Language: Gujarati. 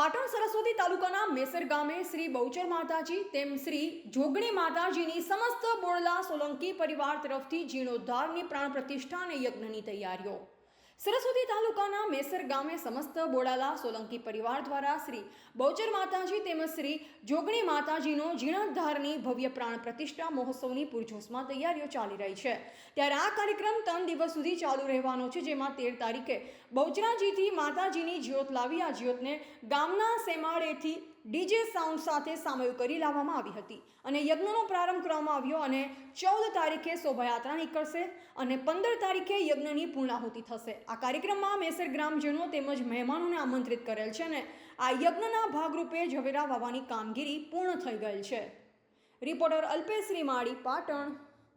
પાટણ સરસ્વતી તાલુકાના મેસર ગામે શ્રી બહુચર માતાજી તેમ શ્રી જોગણી માતાજીની સમસ્ત બોરલા સોલંકી પરિવાર તરફથી જીર્ણોદ્ધારની પ્રાણ પ્રતિષ્ઠા અને યજ્ઞની તૈયારીઓ. સરસ્વતી તાલુકાના મેસર ગામે સમસ્ત બોડાલા સોલંકી પરિવાર દ્વારા શ્રી બહુચર માતાજી તેમજ શ્રી જોગણી માતાજીનો જીર્ણોદ્ધારની ભવ્ય પ્રાણ પ્રતિષ્ઠા મહોત્સવની પૂરજોશમાં તૈયારીઓ ચાલી રહી છે. ત્યારે આ કાર્યક્રમ ત્રણ દિવસ સુધી ચાલુ રહેવાનો છે, જેમાં તેર તારીખે બહુચરાજીથી માતાજીની જ્યોત લાવી આ જ્યોતને ગામના સેમાડેથી ડીજે સાઉન્ડ સાથે સામયુ કરી લાવવામાં આવી હતી અને યજ્ઞનો પ્રારંભ કરવામાં આવ્યો અને ચૌદ તારીખે શોભાયાત્રા નીકળશે અને પંદર તારીખે યજ્ઞની પૂર્ણાહુતિ થશે. આ કાર્યક્રમમાં મેસર ગ્રામજનો તેમજ મહેમાનોને આમંત્રિત કરેલ છે અને આ યજ્ઞના ભાગરૂપે ઝવેરા વાવવાની કામગીરી પૂર્ણ થઈ ગયેલ છે. રિપોર્ટર અલ્પેશ રીમાળી, પાટણ.